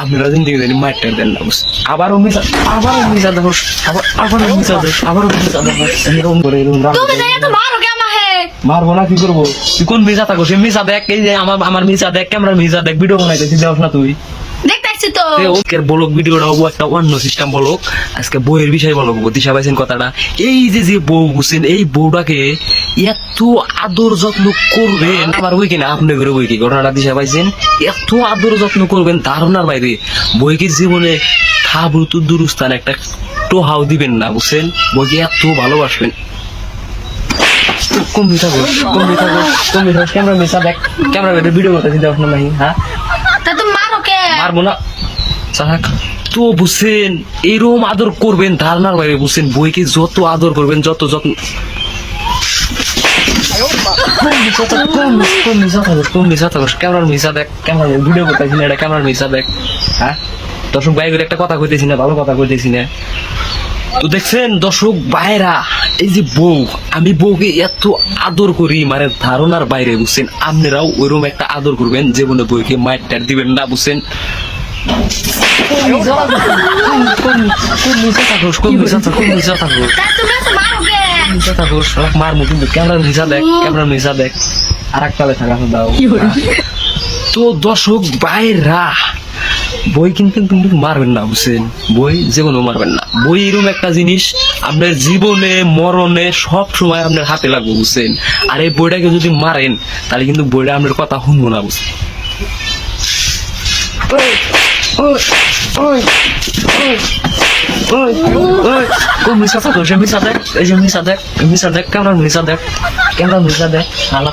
আপনারা জিন্দিগি জানি মারটা দেন না আবারও আবারও আবার আবারও মিশা দেখ আবারও এরকম করে এরকম মারবো না কি করব? তুই কোন মিশা থাকো? সে দেখ এই যে আমার আমার মিশা দেখ ক্যামেরা মিশা দেখ ভিডিও বানাইতেছি দেখ না তুই। দেখতেছি তো। ভিডিওটা হব একটা অন্য সিস্টেম আজকে বইয়ের বিষয় দিশা পাইছেন কথাটা। এই যে যে বউ বুঝছেন এই বউটাকে এত আদর যত্ন করবেন আমার বই কিনা আপনি করে বই কি? ঘটনাটা দিশা পাইছেন এত আদর যত্ন করবেন ধারণার বাইরে। বইকে জীবনে খাবুতু দুরুস্থান একটা টোহাও দিবেন না বুঝছেন বইকে এত ভালোবাসবেন। ক্যামেরা দেখ ক্যামেরা ভিডিও করতে দেখ না নাই হ্যাঁ? মারবো না। তো বুঝছেন এরকম আদর করবেন, ধারণার বাইরে বুঝছেন বইকে যত আদর করবেন, যত যত্ন হ্যাঁ? দর্শক ভাই একটা কথা কইতেছি না, ভালো কথা কইতেছি না। তো দেখছেন, দর্শক ভাইরা এই যে বউ আমি বউকে এত আদর করি মানে ধারণার বাইরে বুঝছেন? আপনারাও ওইরকম একটা আদর করবেন যে জীবনে বউকে মায়ের টার দিবেন না বুঝছেন? ক্যামেরার দেখ ক্যামেরার দেখ আর থাকা দাও তো দর্শক বাইরা বই কিন্তু কিন্তু মারবেন না, বুঝছেন? বই যে কোনো মারবেন না। বই এরকম একটা জিনিস, আপনার জীবনে, মরণে সব সময় আপনার হাতে লাগবে, বুঝছেন? আর এই বইটাকে যদি মারেন, তাহলে কিন্তু বইটা আপনার কথা শুনব না, বুঝছেন?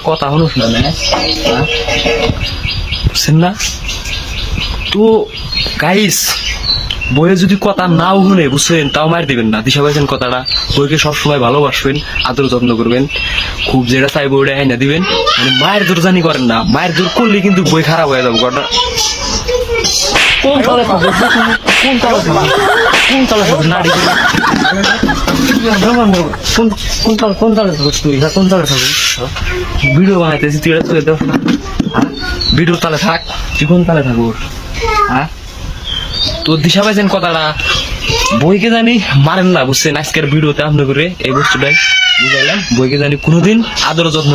কথা শুনুস না হ্যাঁ? তো গাইস বইয়ে যদি কথা নাও শুনে বুঝছেন? তাও মার দিবেন না। দিশা পাইছেন কথাটা। বইকে সবসময় ভালোবাসবেন আদর যত্ন করবেন। খুব যেটা চাইব ওটা এনে দিবেন। মানে মায়ের দূরজানি করেন না। মায়ের দূর করলে কিন্তু বই খারাপ হয়ে যাবে ঘটনা কোন কোন তলে কোন কোন তলে কোন তুই? হ্যাঁ, কোন তলে থাকো ভিডিও বানাইতেছি তুই এটা দেখ ভিডিও তালে থাক। তুই কোন তালে থাকো হ্যাঁ? তো দিশা পাইছেন কথাটা বইকে জানি মারেন না বুঝছেন? আজকের ভিডিওতে আপনি করে এই বস্তুটাই বুঝাইলাম। বইকে জানি কোনোদিন আদর যত্ন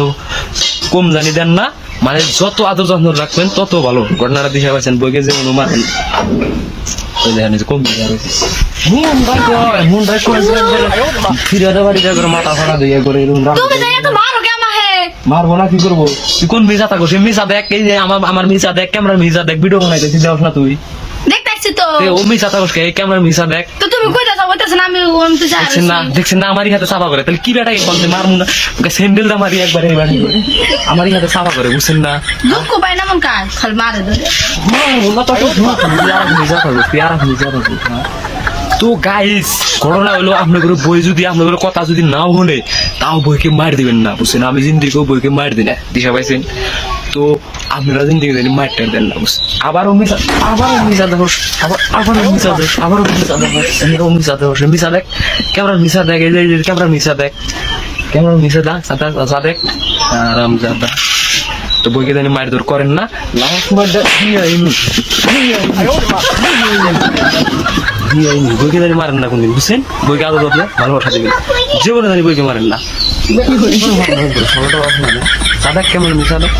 কম জানি দেন না। মানে যত আদর যত্ন রাখবেন তত ভালো। ঘটনাটা দিশা পাইছেন বইকে মারেন। যে যা করে মাথা ফাড়া দিয়ে করে এরকম মারবো না কি করব? তুই কোন মিশা থাকো? সে মিশা দেখ এই যে আমার আমার মিশা দেখ ক্যামেরার মিশা দেখ ভিডিও বানাইতেছি দেখ না তুই। দেখতেছি তো। ও মিশা থাকো এই ক্যামেরার মিশা দেখ। তো তুমি কইতা যাও? কইতাছ না আমি ওম তো দেখছেন না দেখছেন না আমারই হাতে সাফা করে। তাহলে কি বেটাকে বলতে মারমু না? স্যান্ডেল দা মারি একবার এই বাড়ি। আমারই হাতে সাফা করে বুঝছেন না? দুঃখ পাই না মন কাজ খালি মারে ধরে। তো তো গাইস ঘটনা হলো আপনার করে বই যদি আপনার করে কথা যদি নাও হলে, তাও বইকে মার দিবেন না, বুঝছেন? আমি জিন্দিগিও বইকে মার দিই না, দিশা পাইছেন? তো আপনারা জিন্দিগি জানি মারটা দেন না, বুঝছেন? আবারও মিশা আবারও মিশা দেখো আবার, আবারও মিশা দেখ আবারও মিশা দেখো এরকম মিশা দেখো মিশা দেখ ক্যামেরা মিশা দেখ, এই যে ক্যামেরা মিশা দেখ ক্যামেরা মিশা দেখ, সাদা সাদা দেখ, আরাম জাদা। তো বইকে জানি মার দূর করেন না? লাস্ট মার দেখ বইকে জানি মারেন না কোনদিন বুঝছেন? বইকে আদর বদলে ভালোবাসা দিবেন। জীবনে জানি বইকে মারেন না। সাদা কেমন মিশা দেখ